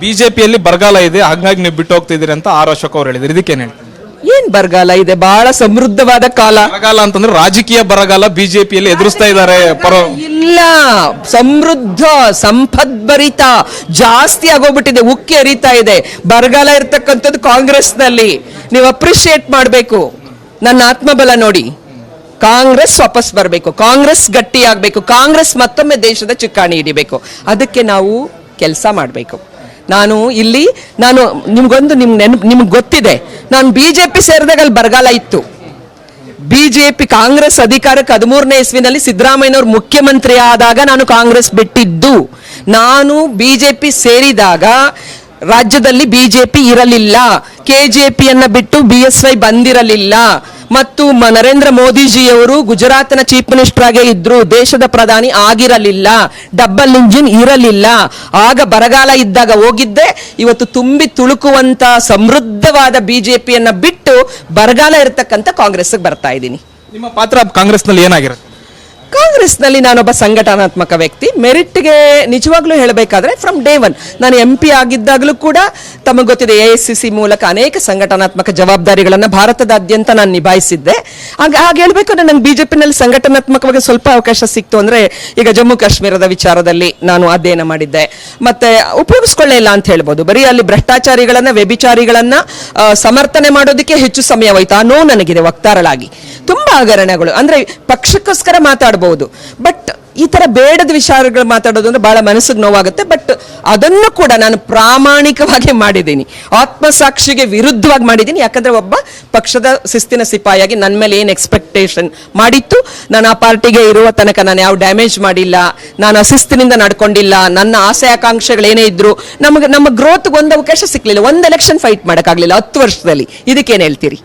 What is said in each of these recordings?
ಬಿಜೆಪಿಯಲ್ಲಿ ಬರಗಾಲ ಇದೆ ಹಾಗಾಗಿ ನೀವು ಬಿಟ್ಟು ಹೋಗ್ತಿದ್ದೀರಿ ಅಂತ ಆರ್ ಅಶೋಕ್ ಅವ್ರು ಹೇಳಿದ್ರು. ಇದಕ್ಕೇನು ಹೇಳ್ತೀರಿ? ಏನ್ ಬರಗಾಲ ಇದೆ? ಬಹಳ ಸಮೃದ್ಧವಾದ ಕಾಲ. ಬರಗಾಲ ಅಂತಂದ್ರೆ ರಾಜಕೀಯ ಬರಗಾಲ ಬಿಜೆಪಿಯಲ್ಲಿ ಎದುರಿಸ್ತಾ ಇದ್ದಾರೆ. ಪರ ಇಲ್ಲ. ಸಮೃದ್ಧ ಸಂಪದ್ಭರಿತ ಜಾಸ್ತಿ ಆಗೋಗ್ಬಿಟ್ಟಿದೆ ಉಕ್ಕಿ ಹರಿತಾ ಇದೆ. ಬರಗಾಲ ಇರ್ತಕ್ಕಂಥದ್ದು ಕಾಂಗ್ರೆಸ್ನಲ್ಲಿ. ನೀವು ಅಪ್ರಿಶಿಯೇಟ್ ಮಾಡಬೇಕು. ನನ್ನ ಆತ್ಮಬಲ ನೋಡಿ. ಕಾಂಗ್ರೆಸ್ ವಾಪಸ್ ಬರಬೇಕು. ಕಾಂಗ್ರೆಸ್ ಗಟ್ಟಿ ಆಗ್ಬೇಕು ಕಾಂಗ್ರೆಸ್ ಮತ್ತೊಮ್ಮೆ ದೇಶದ ಚುಕ್ಕಾಣಿ ಹಿಡಿಬೇಕು. ಅದಕ್ಕೆ ನಾವು ಕೆಲಸ ಮಾಡಬೇಕು. ನಾನು ಇಲ್ಲಿ, ನಾನು ನಿಮ್ಗೊಂದು ನಿಮ್ ನೆನಪು ನಿಮ್ಗೆ ಗೊತ್ತಿದೆ. ನಾನು ಬಿ ಜೆ ಪಿ ಸೇರಿದಾಗ ಅಲ್ಲಿ ಬರಗಾಲ ಇತ್ತು. ಬಿ ಜೆ ಪಿ ಕಾಂಗ್ರೆಸ್ ಅಧಿಕಾರಕ್ಕೆ ಹದಿಮೂರನೇ ಇಸ್ವಿನಲ್ಲಿ ಸಿದ್ದರಾಮಯ್ಯನವರು ಮುಖ್ಯಮಂತ್ರಿ ಆದಾಗ ನಾನು ಕಾಂಗ್ರೆಸ್ ಬಿಟ್ಟಿದ್ದು. ನಾನು ಬಿ ಜೆ ಪಿ ಸೇರಿದಾಗ ರಾಜ್ಯದಲ್ಲಿ ಬಿ ಜೆ ಪಿ ಇರಲಿಲ್ಲ. ಕೆ ಜೆ ಪಿಯನ್ನು ಬಿಟ್ಟು ಬಿ ಎಸ್ ವೈ ಬಂದಿರಲಿಲ್ಲ. ಮತ್ತು ನರೇಂದ್ರ ಮೋದಿಜಿಯವರು ಗುಜರಾತ್ನ ಚೀಫ್ ಮಿನಿಸ್ಟರ್ ಆಗೇ ಇದ್ರು ದೇಶದ ಪ್ರಧಾನಿ ಆಗಿರಲಿಲ್ಲ ಡಬಲ್ ಇಂಜಿನ್ ಇರಲಿಲ್ಲ. ಆಗ ಬರಗಾಲ ಇದ್ದಾಗ ಹೋಗಿದ್ದೆ ಇವತ್ತು ತುಂಬಿ ತುಳುಕುವಂತ ಸಮೃದ್ಧವಾದ ಬಿಜೆಪಿಯನ್ನ ಬಿಟ್ಟು ಬರಗಾಲ ಇರತಕ್ಕಂತ ಕಾಂಗ್ರೆಸ್ಗೆ ಬರ್ತಾ ಇದ್ದೀನಿ. ನಿಮ್ಮ ಪಾತ್ರ ಕಾಂಗ್ರೆಸ್ನಲ್ಲಿ ಏನಾಗಿರುತ್ತೆ? ಕಾಂಗ್ರೆಸ್ನಲ್ಲಿ ನಾನೊಬ್ಬ ಸಂಘಟನಾತ್ಮಕ ವ್ಯಕ್ತಿ ಮೆರಿಟ್ಗೆ ನಿಜವಾಗ್ಲೂ ಹೇಳಬೇಕಾದ್ರೆ ಫ್ರಮ್ ಡೇ ಒನ್ ನಾನು ಎಂ ಪಿ ಆಗಿದ್ದಾಗಲೂ ಕೂಡ ತಮಗೆ ಗೊತ್ತಿದೆ, ಎ ಎಸ್ ಸಿ ಮೂಲಕ ಅನೇಕ ಸಂಘಟನಾತ್ಮಕ ಜವಾಬ್ದಾರಿಗಳನ್ನು ಭಾರತದಾದ್ಯಂತ ನಾನು ನಿಭಾಯಿಸಿದ್ದೆ. ಆಗ ಹಾಗೆ ಹೇಳಬೇಕು ಬಿಜೆಪಿ ಬಿಜೆಪಿನಲ್ಲಿ ಸಂಘಟನಾತ್ಮಕವಾಗಿ ಸ್ವಲ್ಪ ಅವಕಾಶ ಸಿಕ್ತು ಅಂದ್ರೆ ಈಗ ಜಮ್ಮು ಕಾಶ್ಮೀರದ ವಿಚಾರದಲ್ಲಿ ನಾನು ಅಧ್ಯಯನ ಮಾಡಿದ್ದೆ. ಮತ್ತೆ ಉಪಯೋಗಿಸ್ಕೊಳ್ಳೇ ಇಲ್ಲ ಅಂತ ಹೇಳ್ಬೋದು. ಬರೀ ಅಲ್ಲಿ ಭ್ರಷ್ಟಾಚಾರಿಗಳನ್ನ, ವ್ಯಭಿಚಾರಿಗಳನ್ನ ಸಮರ್ಥನೆ ಮಾಡೋದಕ್ಕೆ ಹೆಚ್ಚು ಸಮಯವೈತ ಆ ನೋವು ನನಗಿದೆ, ವಕ್ತಾರಳಾಗಿ. ತುಂಬಾ ಹಗರಣಗಳು. ಅಂದ್ರೆ ಪಕ್ಷಕ್ಕೋಸ್ಕರ ಮಾತಾಡಬಹುದು ಬಟ್ ಈ ತರ ಬೇಡದ ವಿಚಾರಗಳು ಮಾತಾಡೋದು ಅಂದ್ರೆ ಬಹಳ ಮನಸ್ಸಿಗೆ ನೋವಾಗುತ್ತೆ. ಬಟ್ ಅದನ್ನು ಕೂಡ ನಾನು ಪ್ರಾಮಾಣಿಕವಾಗಿ ಮಾಡಿದ್ದೀನಿ. ಆತ್ಮಸಾಕ್ಷಿಗೆ ವಿರುದ್ಧವಾಗಿ ಮಾಡಿದ್ದೀನಿ. ಯಾಕಂದ್ರೆ ಒಬ್ಬ ಪಕ್ಷದ ಶಿಸ್ತಿನ ಸಿಪಾಯಿಯಾಗಿ ನನ್ನ ಮೇಲೆ ಏನು ಎಕ್ಸ್ಪೆಕ್ಟೇಷನ್ ಮಾಡಿತ್ತು? ನಾನು ಆ ಪಾರ್ಟಿಗೆ ಇರುವ ತನಕ ನಾನು ಯಾವ ಡ್ಯಾಮೇಜ್ ಮಾಡಿಲ್ಲ. ನಾನು ಅಶಿಸ್ತಿನಿಂದ ನಡ್ಕೊಂಡಿಲ್ಲ. ನನ್ನ ಆಸೆ ಆಕಾಂಕ್ಷೆಗಳೇನೇ ಇದ್ರು ನಮಗೆ, ನಮ್ಮ ಗ್ರೋತ್ ಒಂದು ಅವಕಾಶ ಸಿಕ್ಲಿಲ್ಲ. ಒಂದು ಎಲೆಕ್ಷನ್ ಫೈಟ್ ಮಾಡೋಕ್ಕಾಗಲಿಲ್ಲ ಹತ್ತು ವರ್ಷದಲ್ಲಿ. ಇದಕ್ಕೇನು ಹೇಳ್ತೀರಿ?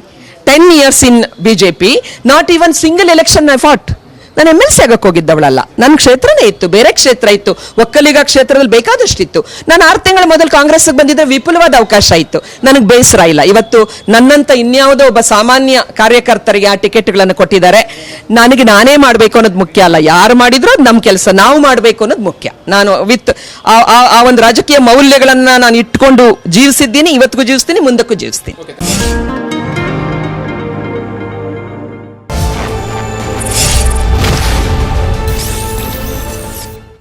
Ten years in BJP not even single election I fought ನಾನು ಎಂ ಎಲ್ ಸಿ ಆಗಕ್ಕೆ ಹೋಗಿದ್ದವಳಲ್ಲ. ನನ್ನ ಕ್ಷೇತ್ರನೇ ಇತ್ತು, ಬೇರೆ ಕ್ಷೇತ್ರ ಇತ್ತು, ಒಕ್ಕಲಿಗ ಕ್ಷೇತ್ರದಲ್ಲಿ ಬೇಕಾದಷ್ಟಿತ್ತು. ನಾನು ಆರು ತಿಂಗಳ ಮೊದಲು ಕಾಂಗ್ರೆಸ್ಗೆ ಬಂದಿದ್ದರೆ ವಿಪುಲವಾದ ಅವಕಾಶ ಇತ್ತು. ನನಗೆ ಬೇಸರ ಇಲ್ಲ. ಇವತ್ತು ನನ್ನಂತ ಇನ್ಯಾವುದೋ ಒಬ್ಬ ಸಾಮಾನ್ಯ ಕಾರ್ಯಕರ್ತರಿಗೆ ಆ ಟಿಕೆಟ್ಗಳನ್ನು ಕೊಟ್ಟಿದ್ದಾರೆ. ನನಗೆ ನಾನೇ ಮಾಡಬೇಕು ಅನ್ನೋದು ಮುಖ್ಯ ಅಲ್ಲ. ಯಾರು ಮಾಡಿದ್ರು ಅದು ನಮ್ಮ ಕೆಲಸ, ನಾವು ಮಾಡಬೇಕು ಅನ್ನೋದು ಮುಖ್ಯ. ನಾನು ವಿತ್ ಆ ಒಂದು ರಾಜಕೀಯ ಮೌಲ್ಯಗಳನ್ನ ನಾನು ಇಟ್ಕೊಂಡು ಜೀವಿಸಿದ್ದೀನಿ, ಇವತ್ತಿಗೂ ಜೀವಿಸ್ತೀನಿ, ಮುಂದಕ್ಕೂ ಜೀವಿಸ್ತೀನಿ.